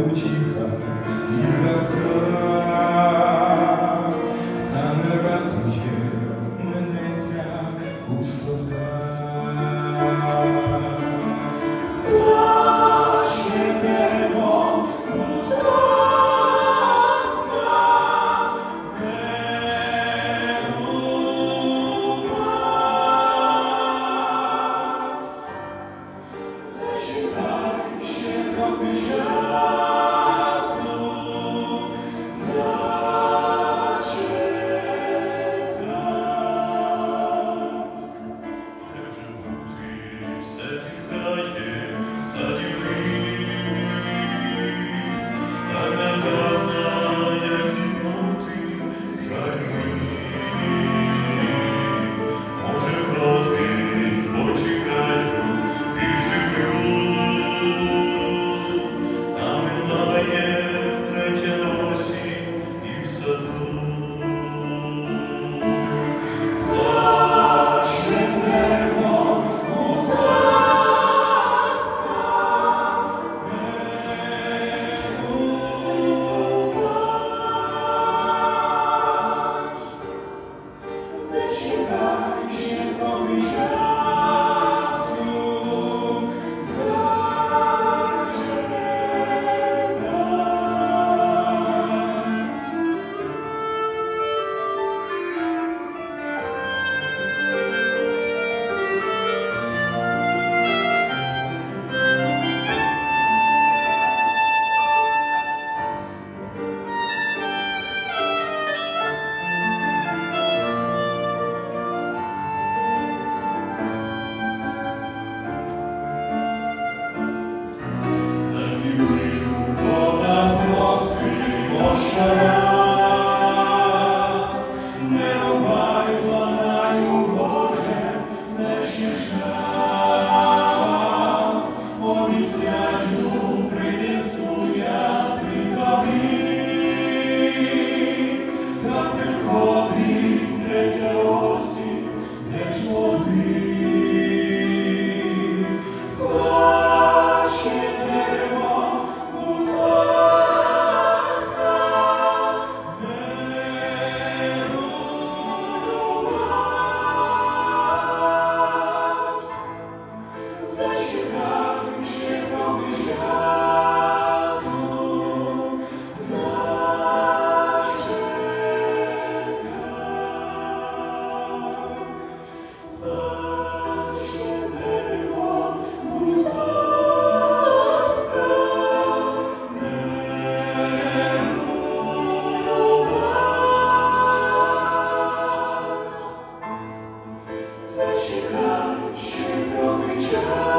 тебе втіха і краса, та не радує мене ця пустота. Плаче Jehovah. 全都你全。